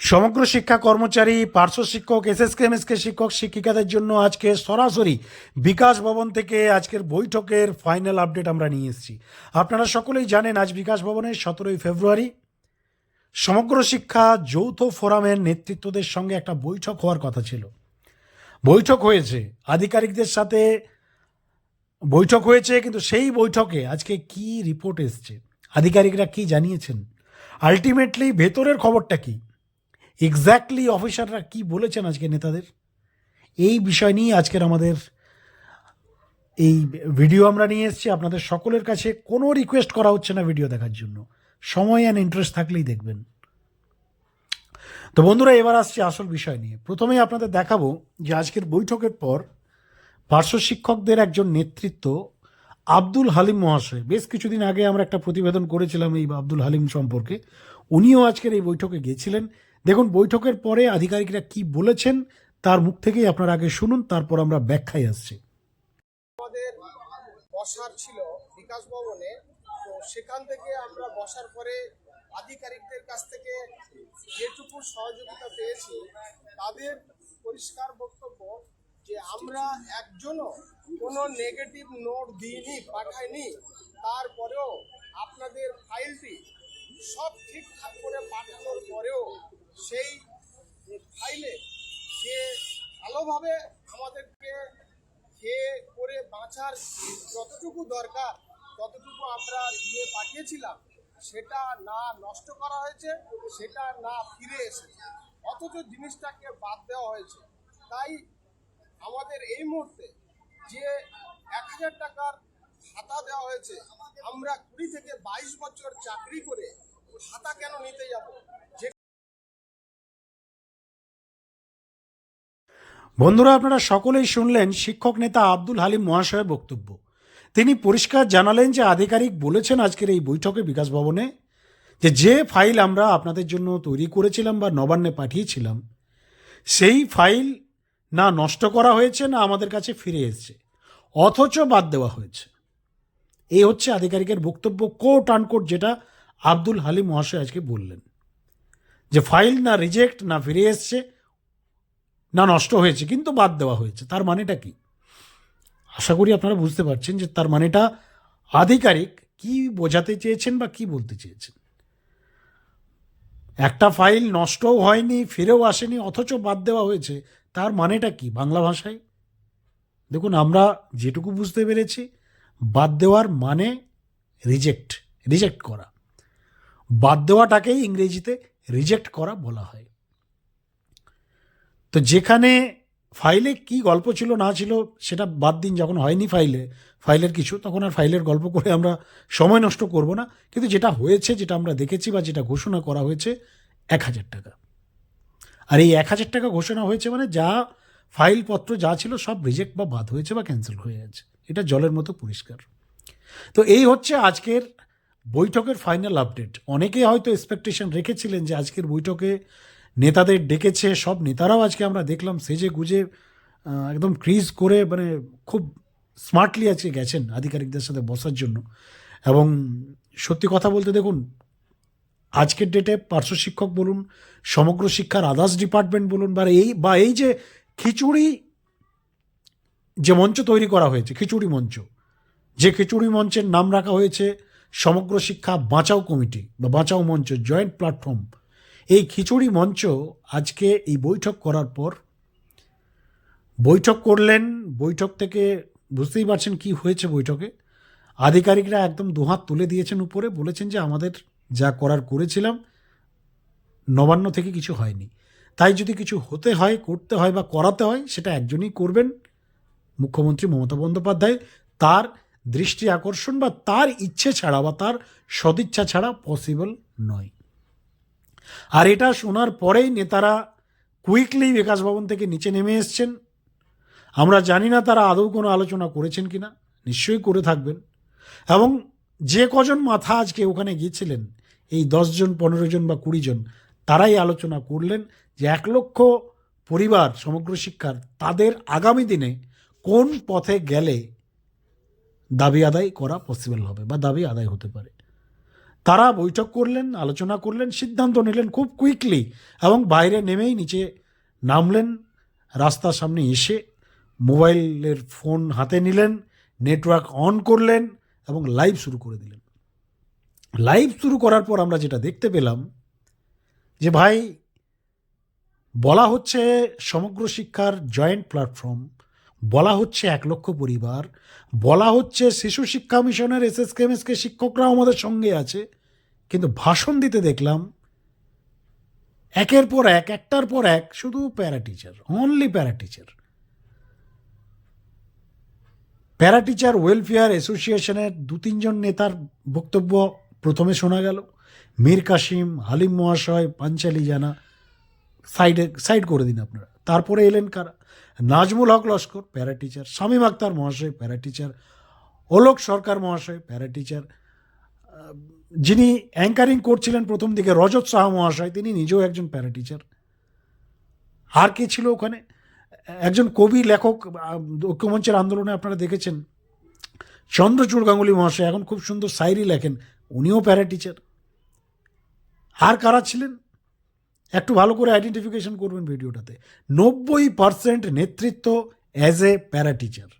সমগ্র শিক্ষা কর্মচারী, পার্শ্ব শিক্ষক, এসএসকে, এমএসকে শিক্ষক, শিক্ষিকাদের জন্য আজকে সরাসরি বিকাশ ভবন থেকে আজকের বৈঠকের ফাইনাল আপডেট আমরা নিয়ে এসেছি। আপনারা সকলেই জানেন, আজ বিকাশ ভবনের সতেরোই ফেব্রুয়ারি। সমগ্র শিক্ষা যৌথ ফোরামের নেতৃত্বদের সঙ্গে একটা বৈঠক হওয়ার কথা ছিল। বৈঠক হয়েছে, আধিকারিকদের সাথে বৈঠক হয়েছে, কিন্তু সেই বৈঠকে আজকে কি রিপোর্ট এসছে? আধিকারিকরা কি জানিয়েছেন? আলটিমেটলি ভেতরের খবরটা কি? এক্স্যাক্টলি অফিসাররা কি বলেছেন আজকে নেতাদের? এই বিষয় নিয়ে আজকের আমাদের এই ভিডিও আমরা নিয়ে এসেছি। আপনাদের সকলের কাছে কোনো রিকোয়েস্ট করা হচ্ছে না ভিডিও দেখার জন্য। সময় অ্যান্ড ইন্টারেস্ট থাকলেই দেখবেন। তো বন্ধুরা, এবার আসছি আসল বিষয় নিয়ে। প্রথমেই আপনাদের দেখাবো যে আজকের বৈঠকের পর পার্শ্ব শিক্ষকদের একজন নেতৃত্ব আব্দুল হালিম মহাশয়, বেশ কিছুদিন আগে আমরা একটা প্রতিবেদন করেছিলাম এই আব্দুল হালিম সম্পর্কে। উনিও আজকের এই বৈঠকে গিয়েছিলেন। দেখুন, বৈঠকের পরে আধিকারিকরা কি বলেছেন তার মুখ থেকেই আপনারা আগে শুনুন, তারপর আমরা ব্যাখ্যায় আসছি। আমাদের বসার ছিল বিকাশ ভবনে, তো সেখান থেকে আমরা বসার পরে আধিকারিকদের কাছ থেকে যেটুকু সহযোগিতা পেয়েছি, তাদের পরিষ্কার বক্তব্য যে আমরা একজনও কোনো নেগেটিভ নোট দিইনি, পাঠাইনি, তারপরেও আপনাদের ফাইলটি সব ঠিকঠাক করে পাঠানোর পরেও সেই ফাইলে যে ভালোভাবে আমাদেরকে খেয়ে করে বাঁচার যতটুকু দরকার, ততটুকু আমরা দিয়ে পাঠিয়েছিলাম, সেটা না নষ্ট করা হয়েছে, সেটা না ফিরে এসেছে। অথচ জিনিসটাকে বাদ দেওয়া হয়েছে। তাই আমাদের এই মুহূর্তে যে এক হাজার টাকার ভাতা দেওয়া হয়েছে, আমরা কুড়ি থেকে বাইশ বছর চাকরি করে ভাতা কেন নিতে যাব? বন্ধুরা, আপনারা সকলেই শুনলেন শিক্ষক নেতা আব্দুল হালিম মহাশয়ের বক্তব্য। তিনি পরিষ্কার জানালেন যে আধিকারিক বলেছেন আজকের এই বৈঠকে বিকাশ ভবনে যে যে ফাইল আমরা আপনাদের জন্য তৈরি করেছিলাম বা নবান্নে পাঠিয়েছিলাম, সেই ফাইল না নষ্ট করা হয়েছে, না আমাদের কাছে ফিরে এসেছে, অথচ বাদ দেওয়া হয়েছে। এই হচ্ছে আধিকারিকের বক্তব্য কোট আনকোট যেটা আব্দুল হালিম মহাশয় আজকে বললেন। যে ফাইল না রিজেক্ট না ফিরে এসছে না, নষ্ট হয়েছে, কিন্তু বাদ দেওয়া হয়েছে। তার মানেটা কি? আশা করি আপনারা বুঝতে পারছেন যে তার মানেটা আধিকারিক কি বোঝাতে চেয়েছেন বা কি বলতে চেয়েছেন। একটা ফাইল নষ্টও হয়নি, ফিরেও আসেনি, অথচ বাদ দেওয়া হয়েছে, তার মানেটা কি বাংলা ভাষায়? দেখুন, আমরা যেটুকু বুঝতে পেরেছি, বাদ দেওয়ার মানে রিজেক্ট রিজেক্ট করা। বাদ দেওয়াটাকেই ইংরেজিতে রিজেক্ট করা বলা হয়। তো যেখানে ফাইলে কি গল্প ছিল না ছিল সেটা বাদ দিন, যখন হয়নি ফাইলে, ফাইলের কিছু, তখন আর ফাইলের গল্প করে আমরা সময় নষ্ট করব না। কিন্তু যেটা হয়েছে, যেটা আমরা দেখেছি বা যেটা ঘোষণা করা হয়েছে, এক হাজার টাকা। আর এই এক হাজার টাকা ঘোষণা হয়েছে মানে যা ফাইলপত্র যা ছিল সব রিজেক্ট বা বাদ হয়েছে বা ক্যান্সেল হয়ে গেছে। এটা জলের মতো পরিষ্কার। তো এই হচ্ছে আজকের বৈঠকের ফাইনাল আপডেট অনেকে হয়তো এক্সপেকটেশন রেখেছিলেন যে আজকের বৈঠকে নেতাদের ডেকেছে, সব নেতারাও আজকে আমরা দেখলাম সেজে গুজে একদম ক্রিজ করে মানে খুব স্মার্টলি আজকে গেছেন আধিকারিকদের সাথে বসার জন্য। এবং সত্যি কথা বলতে দেখুন, আজকের ডেটে পার্শ্ব শিক্ষক বলুন, সমগ্র শিক্ষার আদার্স ডিপার্টমেন্ট বলুন, বা এই বা এই যে খিচুড়ি যে মঞ্চ তৈরি করা হয়েছে, খিচুড়ি মঞ্চ, যে খিচুড়ি মঞ্চের নাম রাখা হয়েছে সমগ্র শিক্ষা বাঁচাও কমিটি, বা বাঁচাও মঞ্চ জয়েন্ট প্ল্যাটফর্ম এই খিচুড়ি মঞ্চ আজকে এই বৈঠক করার পর বৈঠক করলেন, বৈঠক থেকে বুঝতেই পারছেন কি হয়েছে বৈঠকে। আধিকারিকরা একদম দুহাত তুলে দিয়েছেন উপরে, বলেছেন যে আমাদের যা করার করেছিলাম, নবান্ন থেকে কিছু হয়নি। তাই যদি কিছু হতে হয়, করতে হয় বা করাতে হয়, সেটা একজনই করবেন, মুখ্যমন্ত্রী মমতা বন্দ্যোপাধ্যায়। তার দৃষ্টি আকর্ষণ বা তার ইচ্ছে ছাড়া বা তার সদিচ্ছা ছাড়া পসিবল নয়। আর এটা শোনার পরেই নেতারা কুইকলি বিকাশ ভবন থেকে নিচে নেমে এসছেন। আমরা জানি না তারা আদৌ কোনো আলোচনা করেছেন কিনা, নিশ্চয়ই করে থাকবেন। এবং যে কজন মাথা আজকে ওখানে গিয়েছিলেন, এই দশজন পনেরো জন বা কুড়ি জন তারাই আলোচনা করলেন যে এক লক্ষ পরিবার, সমগ্র শিক্ষার, তাদের আগামী দিনে কোন পথে গেলে দাবি আদায় করা পসিবল হবে বা দাবি আদায় হতে পারে। তারা বৈঠক করলেন, আলোচনা করলেন, সিদ্ধান্ত নিলেন খুব কুইকলি এবং বাইরে নেমেই নিচে নামলেন। রাস্তার সামনে এসে মোবাইলের ফোন হাতে নিলেন, নেটওয়ার্ক অন করলেন এবং লাইভ শুরু করে দিলেন। লাইভ শুরু করার পর আমরা যেটা দেখতে পেলাম যে ভাই, বলা হচ্ছে সমগ্র শিক্ষার জয়েন্ট প্ল্যাটফর্ম বলা হচ্ছে এক লক্ষ পরিবার, বলা হচ্ছে শিশু শিক্ষা মিশনের এস এস কেমএসকে শিক্ষকরাও আমাদের সঙ্গে আছে, কিন্তু ভাষণ দিতে দেখলাম, একের পর এক, একটার পর এক, শুধু para teacher only para teacher para teacher welfare অ্যাসোসিয়েশনের দু তিনজন নেতার বক্তব্য প্রথমে শোনা গেল, মীর কাসিম, হালিম মহাশয়, পাঞ্চালি জানা সাইডে, সাইড করে দিন আপনারা। তারপরে এলেন কারা? নাজমুল হক লস্কর, প্যারা টিচার শামীম আক্তার মহাশয়, প্যারা টিচার অলোক সরকার মহাশয়, প্যারা টিচার যিনি অ্যাঙ্কারিং করছিলেন প্রথম দিকে রজত সাহা মহাশয়, তিনি নিজেও একজন প্যারা টিচার আর কে ছিল ওখানে? একজন কবি, লেখক ঐক্যমঞ্চের আন্দোলনে আপনারা দেখেছেন। চন্দ্রচূড় গাঙ্গুলি মহাশয়, এখন খুব সুন্দর সাইরি লেখেন, উনিও প্যারা টিচার আর কারা ছিলেন? একটু ভালো করে আইডেন্টিফিকেশন করবেন ভিডিওটাতে। নব্বই পার্সেন্ট নেতৃত্ব as a para teacher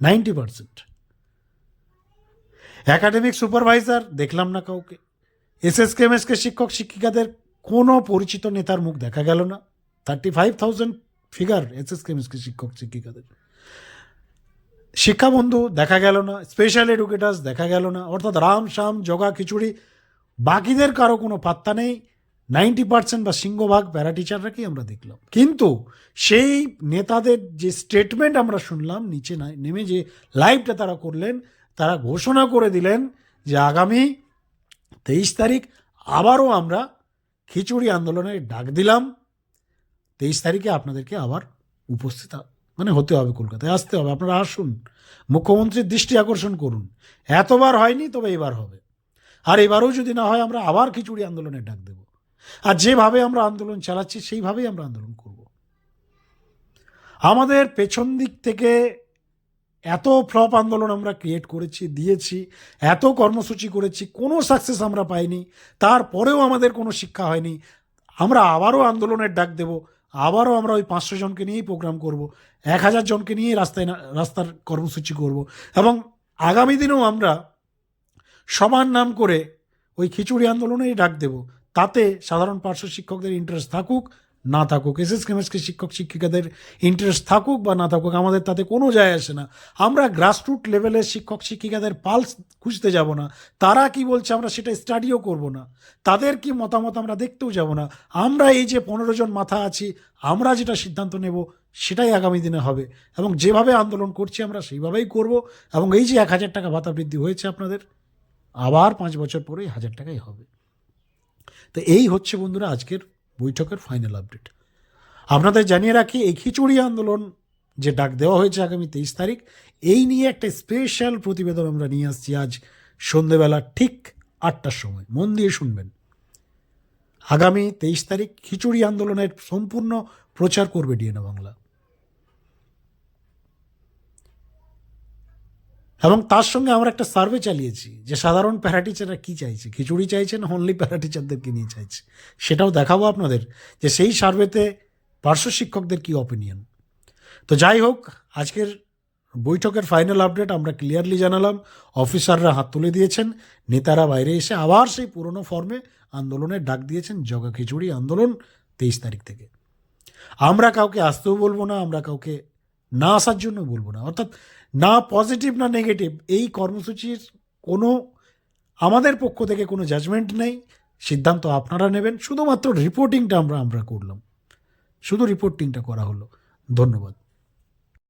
ninety percent academic supervisor দেখলাম না কাউকে। এসএস কেমএসকে শিক্ষক, শিক্ষিকাদের কোনো পরিচিত নেতার মুখ দেখা গেল না। Thirty five thousand figure S কেমএসকে শিক্ষক, শিক্ষিকাদের। শিক্ষাবন্ধু দেখা গেল না স্পেশাল এডুকেটার্স দেখা গেল না, অর্থাৎ রাম শাম জগা, খিচুড়ি। বাকিদের কারও কোনো পাত্তা নেই। নাইনটি পার্সেন্ট বা সিংহভাগ প্যারা টিচাররাকেই আমরা দেখলাম। কিন্তু সেই নেতাদের যে স্টেটমেন্ট আমরা শুনলাম, নিচে নেমে যে লাইভটা তারা করলেন, তারা ঘোষণা করে দিলেন যে আগামী তেইশ তারিখ আবারও আমরা খিচুড়ি আন্দোলনের ডাক দিলাম। তেইশ তারিখে আপনাদেরকে আবার উপস্থিত মানে হতে হবে কলকাতায়, আসতে হবে। আপনারা আসুন, মুখ্যমন্ত্রীর দৃষ্টি আকর্ষণ করুন। এতবার হয়নি, তবে এবার হবে। আর এবারও যদি না হয়, আমরা আবার খিচুড়ি আন্দোলনের ডাক দেব। আর যেভাবে আমরা আন্দোলন চালাচ্ছি, সেইভাবেই আমরা আন্দোলন করব। আমাদের পেছন দিক থেকে এত ফ্লপ আন্দোলন আমরা ক্রিয়েট করেছি, দিয়েছি, এত কর্মসূচি করেছি, কোনো সাকসেস আমরা পাইনি, তারপরেও আমাদের কোনো শিক্ষা হয়নি। আমরা আবারও আন্দোলনের ডাক দেব, আবারও আমরা ওই পাঁচশো জনকে নিয়েই প্রোগ্রাম করব, এক হাজার জনকে নিয়েই রাস্তায় রাস্তার কর্মসূচি করব এবং আগামী দিনেও আমরা সমান নাম করে ওই খিচুড়ি আন্দোলনেই ডাক দেব। তাতে সাধারণ পার্শ্ব শিক্ষকদের ইন্টারেস্ট থাকুক, না থাকুক এস এস কেমএসকে শিক্ষক শিক্ষিকাদের ইন্টারেস্ট থাকুক বা না থাকুক, আমাদের তাতে কোনো যায় আসে না। আমরা গ্রাসরুট লেভেলের শিক্ষক শিক্ষিকাদের পালস খুঁজতে যাব না। তারা কি বলছে আমরা সেটা স্টাডিও করব না। তাদের কি মতামত আমরা দেখতেও যাব না। আমরা এই যে পনেরো জন মাথা আছি, আমরা যেটা সিদ্ধান্ত নেব সেটাই আগামী দিনে হবে। এবং যেভাবে আন্দোলন করছি আমরা সেইভাবেই করব। এবং এই যে এক হাজার টাকা ভাতা বৃদ্ধি হয়েছে আপনাদের, আবার পাঁচ বছর পরে হাজার টাকাই হবে। তো এই হচ্ছে বন্ধুরা আজকের বৈঠকের ফাইনাল আপডেট আপনাদের জানিয়ে রাখি, এই খিচুড়ি আন্দোলন যে ডাক দেওয়া হয়েছে আগামী তেইশ তারিখ, এই নিয়ে একটা স্পেশাল প্রতিবেদন আমরা নিয়ে আসছি আজ সন্ধেবেলা ঠিক আটটার সময়। মন দিয়ে শুনবেন। আগামী তেইশ তারিখ খিচুড়ি আন্দোলনের সম্পূর্ণ প্রচার করবে ডিএনএ বাংলা। এবং তার সঙ্গে আমরা একটা সার্ভে চালিয়েছি যে সাধারণ প্যারাটিচাররা কী চাইছে? খিচুড়ি চাইছে না অনলি প্যারাটিচারদেরকে নিয়ে চাইছে? সেটাও দেখাবো আপনাদের যে সেই সার্ভেতে পার্শ্ব শিক্ষকদের কী অপিনিয়ন তো যাই হোক, আজকের বৈঠকের ফাইনাল আপডেট আমরা ক্লিয়ারলি জানালাম। অফিসাররা হাত তুলে দিয়েছেন, নেতারা বাইরে এসে আবার সেই পুরনো ফর্মে আন্দোলনের ডাক দিয়েছেন, জগা খিচুড়ি আন্দোলন তেইশ তারিখ থেকে। আমরা কাউকে আসতেও বলব না, আমরা কাউকে না আসার জন্য বলব না। অর্থাৎ না পজিটিভ না নেগেটিভ এই কর্মসূচির কোনো আমাদের পক্ষ থেকে কোনো জাজমেন্ট নেই। সিদ্ধান্ত আপনারা নেবেন। শুধুমাত্র রিপোর্টিংটা আমরা আমরা করলাম। শুধু রিপোর্টিংটা করা হলো। ধন্যবাদ।